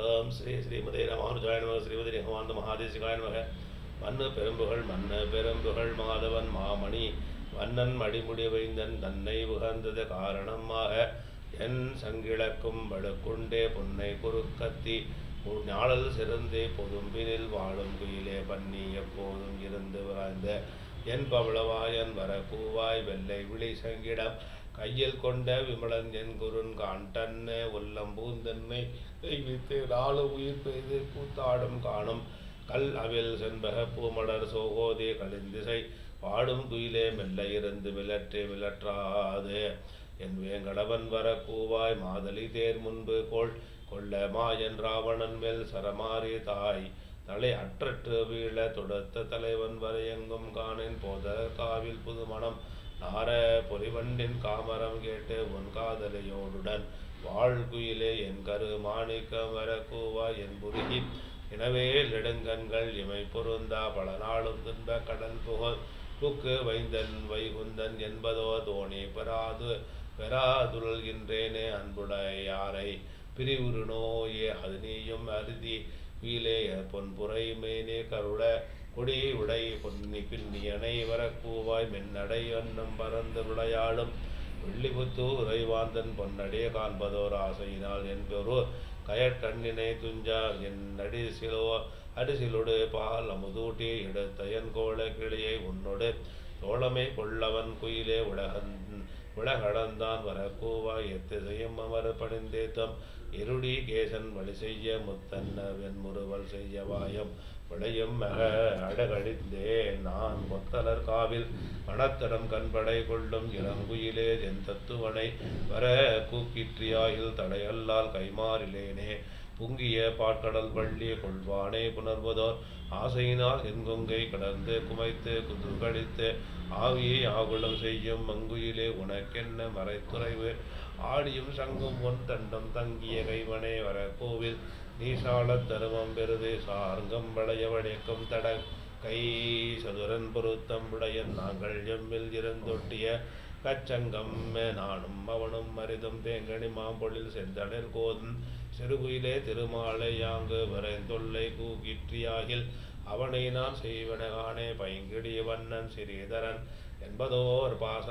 ஓம் ஸ்ரீ ஸ்ரீமதே ராமானுஜாய நமக ஸ்ரீமதி ரஹமாந்த மகாதேசிகாய நமக மன்ன பெரும்புகழ் மன்ன பெரும்புகழ் மாதவன் மாமணி மன்னன் மடிமுடி வைந்தன் தன்னை உகந்தது காரணமாக என் சங்கிழக்கும் வழுக்குண்டே புன்னை குறுக்கத்தி ஞாழல் சிறந்தே பொதும்பினில் வாழும் குயிலே பண்ணி எப்போதும் இருந்து வாழ்ந்த என் பவளவாயன் வரக்கூவாய் வெள்ளை விழி சங்கிடம் கையில் கொண்ட விமலன் என் குருன் காண்டன்ன உள்ளம் பூந்தன்னை கைவித்து நாலு உயிர் பெய்து கூத்தாடும் காணும் கல் அவில் செண்பக பூமலர் சோகோதே கலிந்திசை பாடும் குயிலே மெல்ல இருந்து விலற்றே விலற்றாது. என் வேங்கடவன் வர கூவாய் மாதலி தேர் முன்பு கோள் கொள்ள மாயன் ராவணன் மேல் சரமாரி தாய். தலை அற்றற்று வீழ தொடுத்த தலைவன் வரையெங்கும் காணேன் போத காவில் புதுமணம் நார பொறிவண்டின் காமரம் கேட்டு உன் காதலையோடுடன் வாழ்குயிலே என் கரு மாணிக்கம் மரக்கூவா என் புருகி எனவே நெடுங்கண்கள் இமை பொருந்தா பல நாளும் துன்ப கடல் புகழ். புக்கு வைந்தன் வைகுந்தன் என்பதோ தோணி பெறாது பெறாதுழல்கின்றேனே அன்புடையாரை பிரிவுரு நோயே அது நீயும் அருதி. வீலே பொன்புரை மேனே கருட கொடி உடை பொன்னி பின்னியனை வரக்கூவாய் மென்னடை அன்னம் பறந்து விளையாடும் வெள்ளிபுத்து உறைவாந்தன் பொன்னடிய காண்பதோர் ஆசையினால் என்பொரு கயற்கண்ணினை துஞ்சா என் அடிசிலோ அடிசிலொடு பால் அமுதூட்டி எடுத்த என் கோல கிளியை உன்னொடு. தோழமை கொள்ளவன் குயிலே உலகன் உலகடந்தான் வர கூவாய் எத்திசையும் அமர பணிந்தேத்தம். இருடி கேசன் வழி செய்ய முத்தன்ன வெண்முறுவல் செய்ய வாயம். விளையும் மக அடகடிந்தே நான் முத்தலர் காவில். மணத்தடம் கண்படை கொள்ளும் இளங்குயிலே என் தத்துவனை. வர கூக்கிற்றியாயில் தடையல்லால் கைமாறிலேனே. புங்கிய பாற்கடல் வள்ளி கொள்வானே புணர்வதோர். ஆசையினால் என்கொங்கை கடந்து குமைத்து குதுகடித்து ஆவியை ஆகுலம் செய்யும் மங்குயிலே உனக்கென்ன மறைத்துறைவு? ஆடியும் சங்கும் ஒன் தண்டம் தங்கிய கைவனே வர கோவில் நீசாலத் தருமம் பெருது சார்கம் வளைய வழைக்கும் தட கை சதுரன் பொருத்தம் உடையன் நாங்கள் எம்மில் இருந்தொட்டிய கச்சங்கம். நானும் அவனும் மரிதும் தேங்கனி மாம்பொழில் செந்தடர் கோதும். சிறுகுயிலே திருமாலை யாங்கு வரைந்தொல்லை கூக்கிற்றியாகில் அவனை நான் செய்வனகானே பைங்கிடி வண்ணன் சிறீதரன் என்பதோர் பாச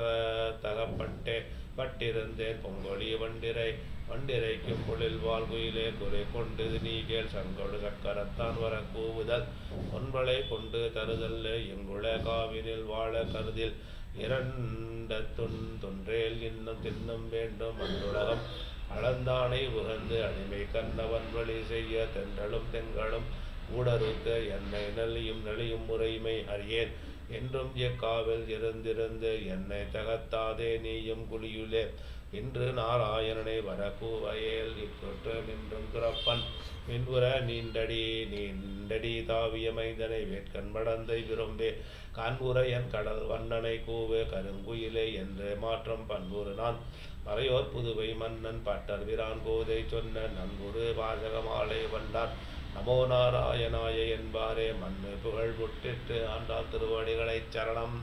தகப்பட்டே. பட்டிருந்தேன் பொங்கொழிய வண்டிரை வண்டிரைக்கும் பொழில் வாழ்குயிலே குறை கொண்டு நீகேல் சங்கொடு சக்கரத்தான் வர கூவுதல். ஒன்பளை கொண்டு தருதல்ல எங்குள காவினில் வாழ கருதில். இரண்ட துன் தொன்றேல் இன்னும் தின்னும் வேண்டும் அன்றுலகம் அளந்தானை உகந்து அடிமை கண்ணவன் வழி செய்ய தென்றலும் தெங்களும் ஊடறுத்த என்னை நலியும் நலியும் முறைமை அறியேன். என்றும் எக்காவில் இருந்திருந்து என்னை தகத்தாதே நீயும் குழியுளே. இன்று நாராயணனை வரக்கூவயேல் இக்கொற்று நின்றும் துறப்பன். மின்புற நீண்டடி நீண்டடி தாவிய மைந்தனை வேட்கண் மடந்தை விரும்பே. காண்புற என் கடல் வண்ணனை கூவே கருங்குயிலே என்று மாற்றம் பண்புறு நான். மறையோர் புதுவை மன்னன் பட்டர் விரான் கோதை சொன்ன நன்குரு வாசகமாலை வந்தான் நமோ நாராயணாய என்பாரே மண்ணு புகழ் புட்டிட்டு ஆண்டாள் திருவடிகளைச் சரணம்.